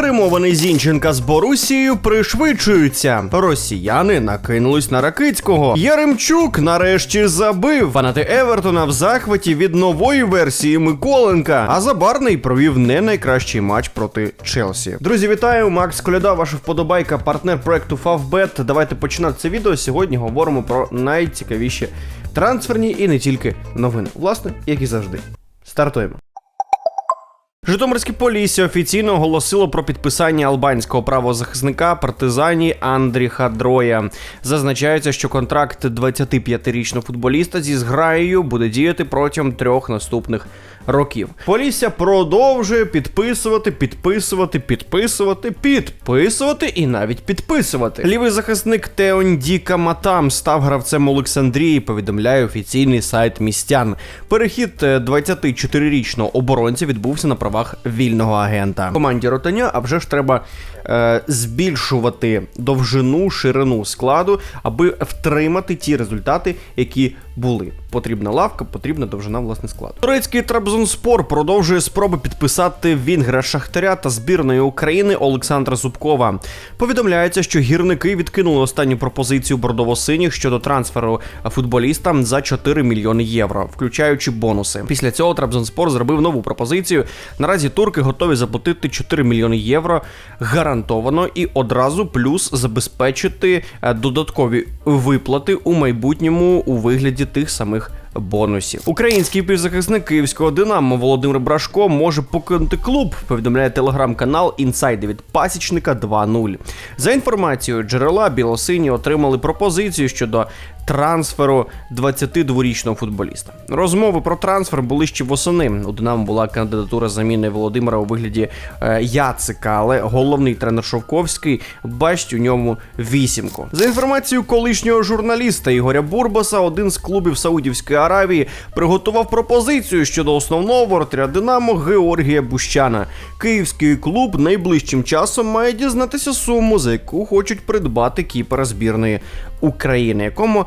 Перемовини Зінченка з Борусією пришвидшуються. Росіяни накинулись на Ракицького. Яремчук нарешті забив. Фанати Евертона в захваті від нової версії Миколенка. А Забарний провів не найкращий матч проти Челсі. Друзі, вітаю! Макс Коляда, ваша вподобайка, партнер проекту Favbet. Давайте починати це відео. Сьогодні говоримо про найцікавіші трансферні і не тільки новини. Власне, як і завжди. Стартуємо. Житомирське Полісся офіційно оголосило про підписання албанського правозахисника партизані Андріха Дроя. Зазначається, що контракт 25-річного футболіста зі зграєю буде діяти протягом трьох наступних років. Полісся продовжує підписувати, підписувати, підписувати, підписувати і навіть підписувати. Лівий захисник Теонді Каматам став гравцем Олександрії. Повідомляє офіційний сайт містян. Перехід е, 24-річного оборонця відбувся на правах вільного агента. Команді Ротаня, а вже ж треба е, збільшувати довжину, ширину складу, аби втримати ті результати, які були. Потрібна лавка, потрібна довжина власне складу. Турецький Трабзонспор продовжує спроби підписати Вінгра Шахтаря та збірної України Олександра Зубкова. Повідомляється, що гірники відкинули останню пропозицію бордово-синіх щодо трансферу футболіста за 4 мільйони євро, включаючи бонуси. Після цього Трабзонспор зробив нову пропозицію. Наразі турки готові заплатити 4 мільйони євро гарантовано і одразу плюс забезпечити е, додаткові виплати у майбутньому у вигляді тих самих. Бонусів український півзахисник київського динамо Володимир Брашко може покинути клуб. Повідомляє телеграм-канал Інсайди від пасічника 2.0. За інформацією джерела білосині отримали пропозицію щодо трансферу 22-річного футболіста. Розмови про трансфер були ще восени. У Динамо була кандидатура заміни Володимира у вигляді е, Яцика, але головний тренер Шовковський бачить у ньому вісімку. За інформацією колишнього журналіста Ігоря Бурбаса, один з клубів Саудівської Аравії приготував пропозицію щодо основного воротаря Динамо Георгія Бущана. Київський клуб найближчим часом має дізнатися суму, за яку хочуть придбати кіпера збірної України, якому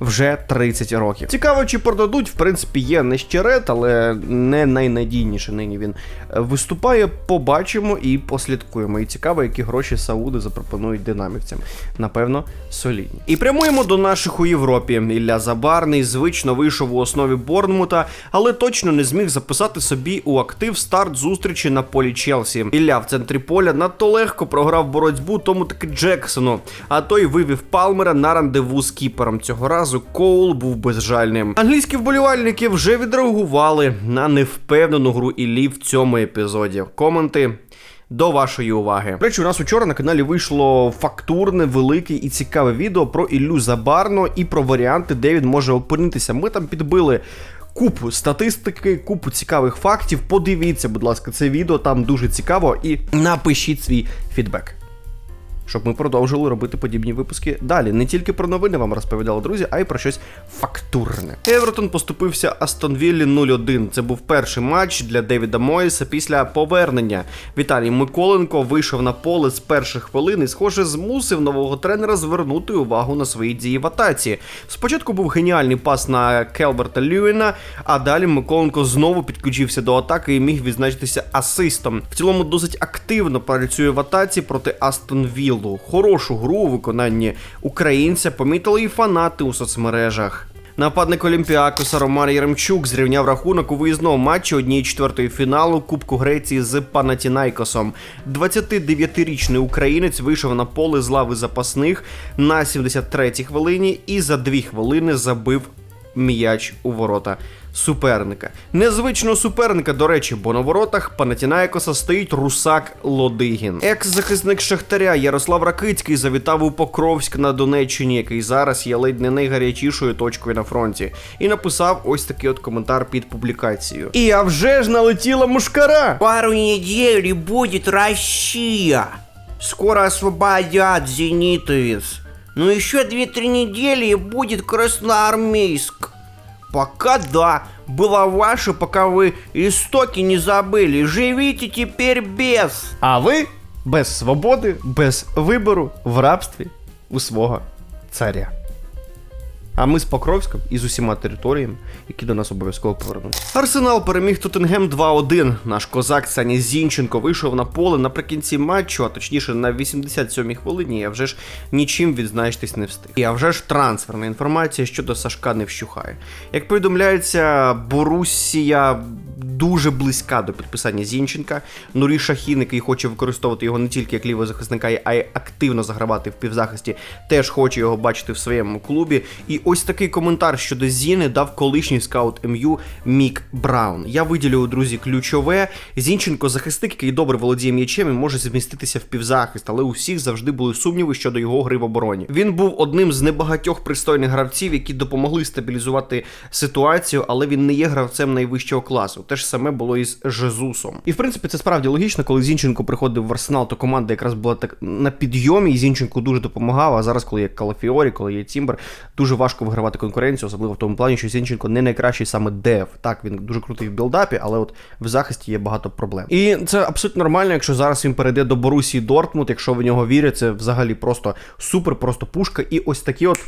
вже 30 років. Цікаво, чи продадуть, в принципі, є не щерет, але не найнадійніше нині він е, виступає. Побачимо і послідкуємо. І цікаво, які гроші Сауди запропонують динамівцям. Напевно, солідні. І прямуємо до наших у Європі. Ілля Забарний звично вийшов у основі Борнмута, але точно не зміг записати собі у актив старт зустрічі на полі Челсі. Ілля в центрі поля надто легко програв боротьбу тому таки Джексону, а той вивів Палмера на рандеву з кіпером. Цього разу Коул був безжальним. Англійські вболівальники вже відреагували на невпевнену гру Іллі в цьому епізоді. Коменти. До вашої уваги. Речі, у нас учора на каналі вийшло фактурне, велике і цікаве відео про Іллю Забарно і про варіанти, де він може опинитися. Ми там підбили. Купу статистики, купу цікавих фактів. Подивіться, будь ласка, це відео там дуже цікаво, і напишіть свій фідбек щоб ми продовжили робити подібні випуски далі. Не тільки про новини вам розповідали друзі, а й про щось фактурне. Евертон поступився Астон Віллі 0-1. Це був перший матч для Девіда Моїса після повернення. Віталій Миколенко вийшов на поле з перших хвилин і, схоже, змусив нового тренера звернути увагу на свої дії в атаці. Спочатку був геніальний пас на Келберта Льюіна, а далі Миколенко знову підключився до атаки і міг відзначитися асистом. В цілому досить активно працює в атаці проти Астон Вілл. Хорошу гру у виконанні українця помітили і фанати у соцмережах. Нападник Олімпіакоса Роман Яремчук зрівняв рахунок у виїзному матчі однієї четвертої фіналу Кубку Греції з Панатінайкосом. 29-річний українець вийшов на поле з лави запасних на 73-й хвилині і за дві хвилини забив м'яч у ворота суперника. Незвичного суперника, до речі, бо на воротах Панатінаєкоса стоїть Русак Лодигін. Екс-захисник Шахтаря Ярослав Ракицький завітав у Покровськ на Донеччині, який зараз є ледь не найгарячішою точкою на фронті, і написав ось такий от коментар під публікацією. І а вже ж налетіла мушкара! Пару недель и будет Россия. Скоро освободят Зенитовец. Но еще 2-3 недели и будет Красноармейск. Пока да, было ваше, пока вы истоки не забыли. Живите теперь без. А ви без свободи, без вибору в рабстві у свого царя. А ми з Покровськом і з усіма територіями, які до нас обов'язково повернуться. Арсенал переміг Тоттенгем 2-1. Наш козак Саня Зінченко вийшов на поле наприкінці матчу, а точніше на 87-й хвилині. Я вже ж нічим відзначитись не встиг. І а вже ж трансферна інформація щодо Сашка не вщухає. Як повідомляється, Борусія дуже близька до підписання Зінченка. Нурі Шахін, який хоче використовувати його не тільки як лівого захисника, а й активно загравати в півзахисті, теж хоче його бачити в своєму клубі. І ось такий коментар щодо Зіни дав колишній скаут МЮ Мік Браун. Я виділю, друзі, ключове. Зінченко захисник, який добре володіє м'ячем і може зміститися в півзахист, але у всіх завжди були сумніви щодо його гри в обороні. Він був одним з небагатьох пристойних гравців, які допомогли стабілізувати ситуацію, але він не є гравцем найвищого класу. Те саме було і з Жезусом. І в принципі це справді логічно, коли Зінченко приходив в Арсенал, то команда якраз була так на підйомі, і Зінченко дуже допомагав. А зараз, коли є Калафіорі, коли є Тімбер, дуже важко вигравати конкуренцію, особливо в тому плані, що Зінченко не найкращий саме деф. Так, він дуже крутий в білдапі, але от в захисті є багато проблем. І це абсолютно нормально, якщо зараз він перейде до Борусії Дортмунд, якщо в нього вірять, це взагалі просто супер, просто пушка. І ось такі от.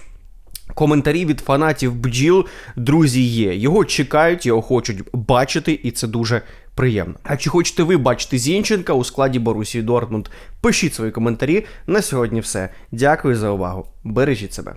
Коментарі від фанатів бджіл, друзі, є. Його чекають, його хочуть бачити, і це дуже приємно. А чи хочете ви бачити Зінченка у складі Борусії Дортмунд? Пишіть свої коментарі. На сьогодні все. Дякую за увагу. Бережіть себе.